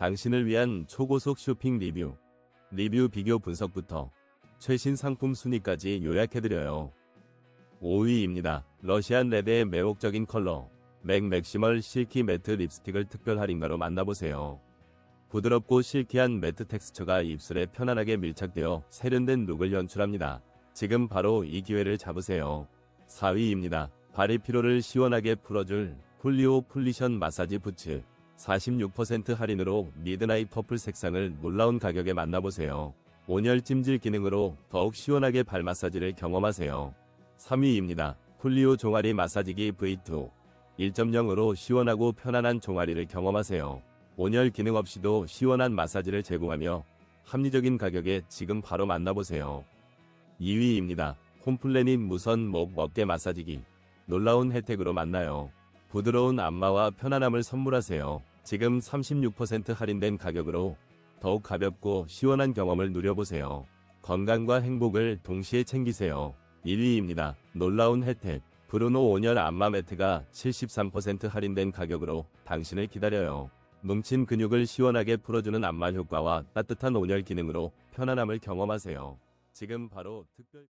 당신을 위한 초고속 쇼핑 리뷰. 리뷰 비교 분석부터 최신 상품 순위까지 요약해드려요. 5위입니다. 러시안 레드의 매혹적인 컬러. 맥 맥시멀 실키 매트 립스틱을 특별 할인가로 만나보세요. 부드럽고 실키한 매트 텍스처가 입술에 편안하게 밀착되어 세련된 룩을 연출합니다. 지금 바로 이 기회를 잡으세요. 4위입니다. 발의 피로를 시원하게 풀어줄 폴리오 풀리션 마사지 부츠. 46% 할인으로 미드나잇 퍼플 색상을 놀라운 가격에 만나보세요. 온열 찜질 기능으로 더욱 시원하게 발 마사지를 경험하세요. 3위입니다. 폴리오 종아리 마사지기 V2. 1.0으로 시원하고 편안한 종아리를 경험하세요. 온열 기능 없이도 시원한 마사지를 제공하며 합리적인 가격에 지금 바로 만나보세요. 2위입니다. 홈플래닛 무선 목 어깨 마사지기. 놀라운 혜택으로 만나요. 부드러운 안마와 편안함을 선물하세요. 지금 36% 할인된 가격으로 더욱 가볍고 시원한 경험을 누려보세요. 건강과 행복을 동시에 챙기세요. 1위입니다. 놀라운 혜택. 브루노 온열 안마 매트가 73% 할인된 가격으로 당신을 기다려요. 뭉친 근육을 시원하게 풀어주는 안마 효과와 따뜻한 온열 기능으로 편안함을 경험하세요. 지금 바로 특별